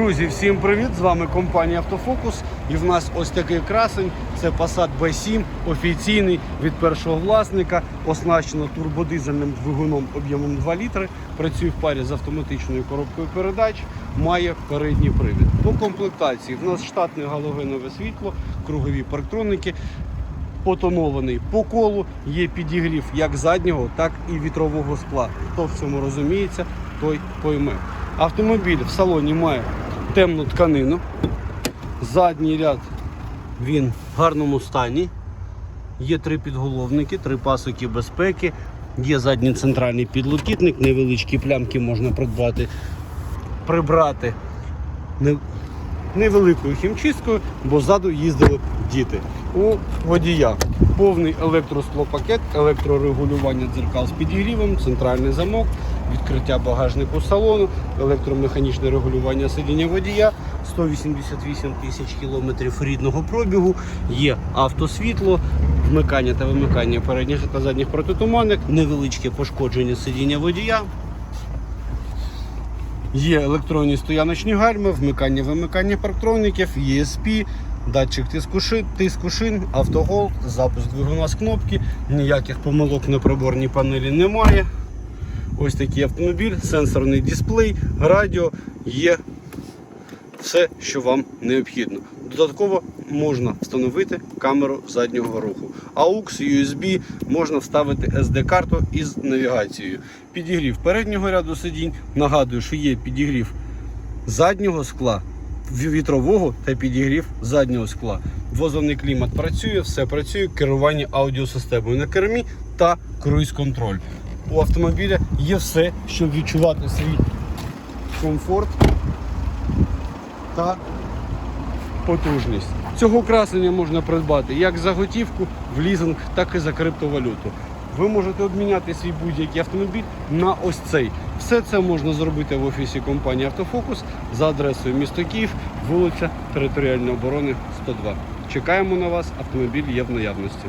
Друзі, всім привіт! З вами компанія Автофокус. І в нас ось такий красень. Це Passat B7, офіційний від першого власника, оснащено турбодизельним двигуном об'ємом 2 літри. Працює в парі з автоматичною коробкою передач, має передній привід. По комплектації в нас штатне галогенове світло, кругові парктроники. Потонований по колу, є підігрів як заднього, так і вітрового скла. Хто в цьому розуміється, той пойме. Автомобіль в салоні має темну тканину. Задній ряд він в гарному стані. Є три підголовники, три пасоки безпеки, є задній центральний підлокітник, невеличкі плямки можна придбати, прибрати невеликою хімчисткою, бо ззаду їздили діти. У водія повний електросклопакет, електрорегулювання дзеркал з підігрівом, центральний замок, відкриття багажнику салону, електромеханічне регулювання сидіння водія, 188 тисяч кілометрів рідного пробігу, є автосвітло, вмикання та вимикання передніх та задніх протитуманок, невеличке пошкодження сидіння водія. Є електронні стояночні гальми, вмикання вимикання парктроників, ESP, датчик тиску шин, тиску шин, автогол, запуск двигуна з кнопки, ніяких помилок на приборній панелі немає. Ось такий автомобіль, сенсорний дисплей, радіо, є все, що вам необхідно. Додатково можна встановити камеру заднього руху. AUX, USB, можна вставити SD-карту із навігацією. Підігрів переднього ряду сидінь. Нагадую, що є підігрів заднього скла, вітрового та підігрів заднього скла. Двозонний клімат працює, все працює, керування аудіосистемою на кермі та круїз-контроль. У автомобіля є все, щоб відчувати свій комфорт та потужність. Цього красення можна придбати як за готівку, в лізинг, так і за криптовалюту. Ви можете обміняти свій будь-який автомобіль на ось цей. Все це можна зробити в офісі компанії Автофокус за адресою місто Київ, вулиця Територіальної оборони 102. Чекаємо на вас, автомобіль є в наявності.